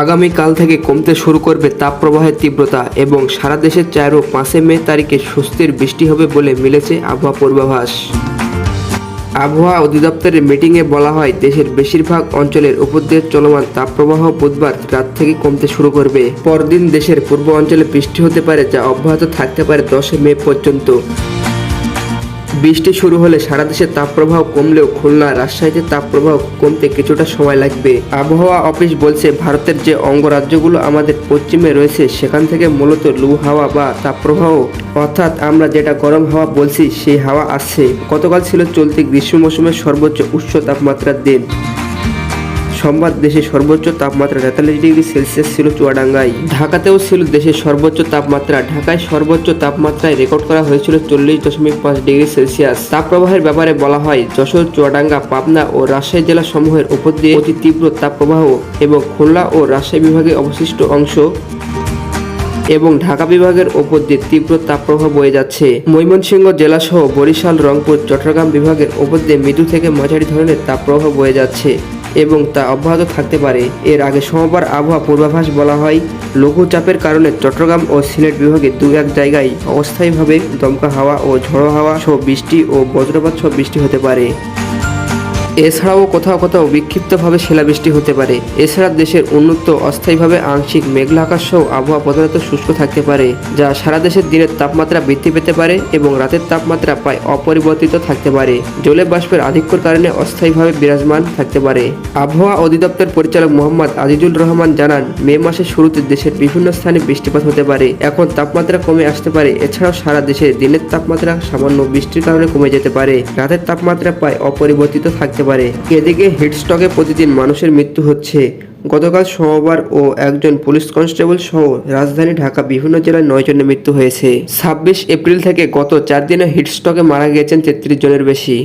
আগামীকাল থেকে কমতে শুরু করবে তাপপ্রবাহের তীব্রতা এবং সারা দেশে চার ও পাঁচে মে তারিখে স্বস্তির বৃষ্টি হবে বলে মিলেছে আবহাওয়া পূর্বাভাস। আবহাওয়া অধিদপ্তরের মিটিংয়ে বলা হয়, দেশের বেশিরভাগ অঞ্চলের উপর দিয়ে চলমান তাপপ্রবাহ বুধবার রাত থেকে কমতে শুরু করবে। পরদিন দেশের পূর্ব অঞ্চলে বৃষ্টি হতে পারে, যা অব্যাহত থাকতে পারে দশে মে পর্যন্ত। বৃষ্টি শুরু হলে সারা দেশে তাপপ্রবাহ কমলেও খুলনা, রাজশাহীতে তাপপ্রবাহ কমতে কিছুটা সময় লাগবে। আবহাওয়া অফিস বলছে, ভারতের যে অঙ্গরাজ্যগুলো আমাদের পশ্চিমে রয়েছে, সেখান থেকে মূলত লু হাওয়া বা তাপপ্রবাহ। অর্থাৎ আমরা যেটা গরম হাওয়া বলছি, সেই হাওয়া আসছে। গতকাল ছিল চলতি গ্রীষ্ম মৌসুমের সর্বোচ্চ উচ্চ তাপমাত্রার দিন। সোমবার দেশের সর্বোচ্চ তাপমাত্রা তেতাল্লিশ ডিগ্রি সেলসিয়াস ছিল চুয়াডাঙ্গায়। ঢাকাতেও ছিল দেশের সর্বোচ্চ তাপমাত্রা। ঢাকায় সর্বোচ্চ তাপমাত্রায় রেকর্ড করা হয়েছিল চল্লিশ দশমিক পাঁচ ডিগ্রি সেলসিয়াস। তাপপ্রবাহের ব্যাপারে বলা হয়, যশোর, চুয়াডাঙ্গা, পাবনা ও রাজশাহী জেলা সমূহের উপর দিয়ে অতি তীব্র তাপপ্রবাহ এবং খুলনা ও রাজশাহী বিভাগের অবশিষ্ট অংশ এবং ঢাকা বিভাগের ওপর দিয়ে তীব্র তাপপ্রবাহ বয়ে যাচ্ছে। ময়মনসিংহ জেলাসহ বরিশাল, রংপুর, চট্টগ্রাম বিভাগের ওপর দিয়ে মৃদু থেকে মাঝারি ধরনের তাপপ্রবাহ বয়ে যাচ্ছে। এবং তা অব্যাহত থাকতে পারে। এর আগে সোমবার আবহাওয়া পূর্বাভাস বলা হয়, লঘুচাপের কারণে চট্টগ্রাম ও সিলেট বিভাগে দু এক জায়গায় অস্থায়ীভাবে দমকা হাওয়া ও ঝড়ো হাওয়া সহ বৃষ্টি ও বজ্রপাত সহ বৃষ্টি হতে পারে। এছাড়াও কোথাও কোথাও বিক্ষিপ্তভাবে শিলাবৃষ্টি হতে পারে। এছাড়া দেশের উন্নত, অস্থায়ীভাবে আংশিক মেঘলা আকাশ সহ আবহাওয়া প্রধানত শুষ্ক থাকতে পারে, যা সারা দেশের দিনের তাপমাত্রা বৃদ্ধি পেতে পারে এবং রাতের তাপমাত্রা প্রায় অপরিবর্তিত থাকতে পারে। জলে বাষ্পের আধিক্যর কারণে অস্থায়ীভাবে বিরাজমান থাকতে পারে। আবহাওয়া অধিদপ্তর পরিচালক মোহাম্মদ আজিজুল রহমান জানান, মে মাসের শুরুতে দেশের বিভিন্ন স্থানে বৃষ্টিপাত হতে পারে। এখন তাপমাত্রা কমে আসতে পারে, এছাড়াও সারা দেশে দিনের তাপমাত্রা সামান্য বৃষ্টির কারণে কমে যেতে পারে। রাতের তাপমাত্রা প্রায় অপরিবর্তিত থাকতে পারে। এদিকে হিটস্টকে প্রতিদিন মানুষের মৃত্যু হচ্ছে। গতকাল সোমবার ও একজন পুলিশ কনস্টেবল সহ রাজধানী ঢাকা বিভিন্ন জেলায় নয় জনের মৃত্যু হয়েছে। ছাব্বিশ এপ্রিল থেকে গত চার দিনে হিটস্টকে মারা গিয়েছেন তেত্রিশ জনের বেশি।